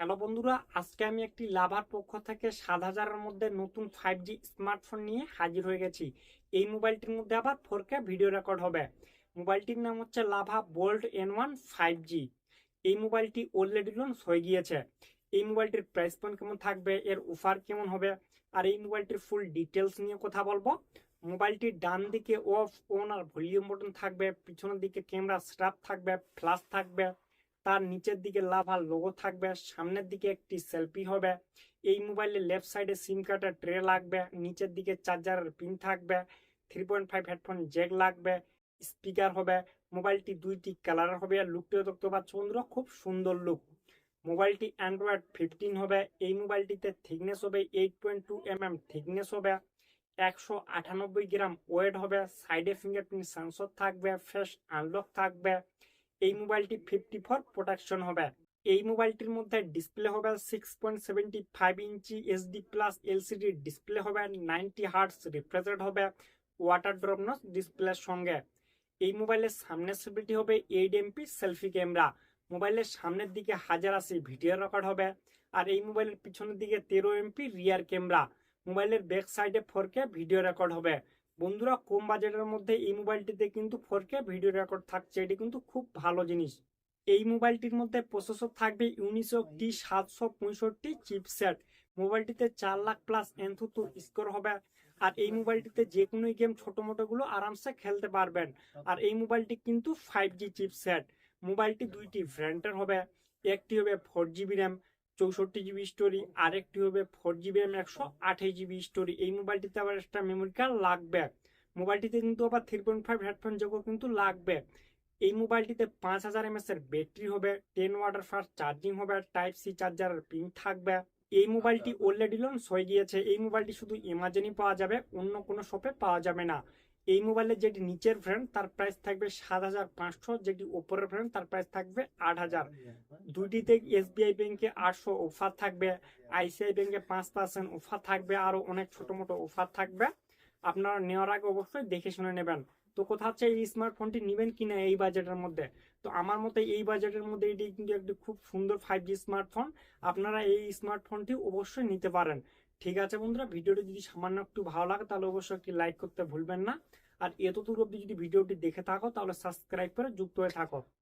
Hello বন্ধুরা, আজকে আমি একটি লাভার পক্ষ থেকে সাত হাজারের মধ্যে নতুন ফাইভ জি স্মার্টফোন নিয়ে হাজির হয়ে গেছি। এই মোবাইলটির মধ্যে আবার ফোর কে ভিডিও রেকর্ড হবে। মোবাইলটির নাম হচ্ছে Lava Bold N one five G এই মোবাইলটি অলরেডি লঞ্চ হয়ে গিয়েছে। এই মোবাইলটির প্রাইস পয়েন্ট কেমন থাকবে, এর অফার কেমন হবে, আর এই মোবাইলটির ফুল ডিটেলস নিয়ে কথা বলব। মোবাইলটির ডান দিকে অফ অন আর ভলিউম বটন থাকবে, পিছনের দিকে ক্যামেরা স্ট্রাপ থাকবে ফ্লাশ থাকবে। তার নিচের দিকে লাভার লোগো থাকবে সামনের দিকে একটি সেলফি হবে। এই মোবাইলের লেফট সাইডে সিম কার্ডের ট্রে লাগবে, নিচের দিকে চার্জারের পিন থাকবে three point five headphone jack লাগবে স্পিকার হবে মোবাইলটি দুইটি কালার হবে আর লুকটিও দেখতে পাচ্ছ বন্ধুরা খুব সুন্দর লুক মোবাইলটি অ্যান্ড্রয়েড ফিফটিন হবে, এই মোবাইলটিতে থিকনেস হবে eight point two M M thickness হবে, একশো আটানব্বই গ্রাম ওয়েট হবে সাইডে ফিঙ্গারপ্রিন্ট সেন্সর থাকবে ফেস আনলক থাকবে এই মোবাইলটি ফিফটি ফোর প্রোটেকশন হবে। এই মোবাইলটির মধ্যে ডিসপ্লে হবে six point seventy five inch SD plus LCD display হবে নাইনটি হার্টস রিফ্রেজারেট হবে ওয়াটার ড্রপনস ডিসপ্লের সঙ্গে। এই মোবাইলের সামনের সেলফিটি হবে এইট এমপি সেলফি ক্যামেরা মোবাইলের সামনের দিকে হাজার আশি ভিডিও রেকর্ড হবে আর এই মোবাইলের পিছনের দিকে তেরো এমপি রিয়ার ক্যামেরা মোবাইলের ব্যাক সাইডে ফোর কে ভিডিও রেকর্ড হবে। বন্ধুরা, কম বাজেটের মধ্যে এই মোবাইলটিতে কিন্তু ফোর কে ভিডিও রেকর্ড থাকছে। এটি কিন্তু খুব ভালো জিনিস। এই মোবাইলটির মধ্যে প্রসেসর থাকবে ইউনিসক টি সাতশো পঁয়ষট্টি চিপসেট মোবাইলটিতে চার লাখ প্লাস এনথুতু স্কোর হবে। আর এই মোবাইলটিতে যে কোনো গেম ছোট মোটো গুলো আরামসে খেলতে পারবেন। আর এই মোবাইলটি কিন্তু ফাইভ জি চিপসেট মোবাইলটি দুইটি ভ্যারিয়েন্টের হবে। একটি হবে ফোর জিবি র্যাম চৌষট্টি জিবি স্টোরি আরেকটি হবে ফোর জিবি র্যাম একশো আঠাশ জিবি স্টোরি এই মোবাইলটিতে আবার একটা মেমোরি কার্ড লাগবে। মোবাইলটিতে কিন্তু আবার থ্রি পয়েন্ট ফাইভ হেডফোন যোগও কিন্তু লাগবে। এই মোবাইলটিতে পাঁচ হাজার এমএস এর ব্যাটারি হবে টেন ওয়াটার ফাস্ট চার্জিং হবে টাইপ সি চার্জারের পিন থাকবে। এই মোবাইলটি অলরেডি লঞ্চ হয়ে গিয়েছে। এই মোবাইলটি শুধু এমাজনই পাওয়া যাবে, অন্য কোনো শপে পাওয়া যাবে না। এই মোবাইলের যেটি নিচের ফ্রেন্ড তার প্রাইস থাকবে সাত হাজার পাঁচশো, যেটি ওপরের ফ্রেন্ড তার প্রাইস থাকবে আট হাজার। দুইটিতে এসবিআই ব্যাংকে আটশো অফার থাকবে আইসিআই ব্যাংকে পাঁচ পার্সেন্ট অফার থাকবে আরও অনেক ছোট মোটো অফার থাকবে। আপনারা নেওয়ার আগে অবশ্যই দেখে শুনে নেবেন। তো কোথা হচ্ছে এই স্মার্টফোনটি নেবেন কিনা এই বাজেটের মধ্যে? তো আমার মতে এই বাজেটের মধ্যে এটি কিন্তু একটি খুব সুন্দর ফাইভ জি স্মার্টফোন আপনারা এই স্মার্টফোনটি অবশ্যই নিতে পারেন। ঠিক আছে বন্ধুরা, ভিডিওটি যদি সামান্য একটু ভালো লাগে তাহলে অবশ্যই একটি লাইক করতে ভুলবেন না। আর এতদূর অব্দি যদি ভিডিওটি দেখে থাকো তাহলে সাবস্ক্রাইব করে যুক্ত হয়ে থাকো।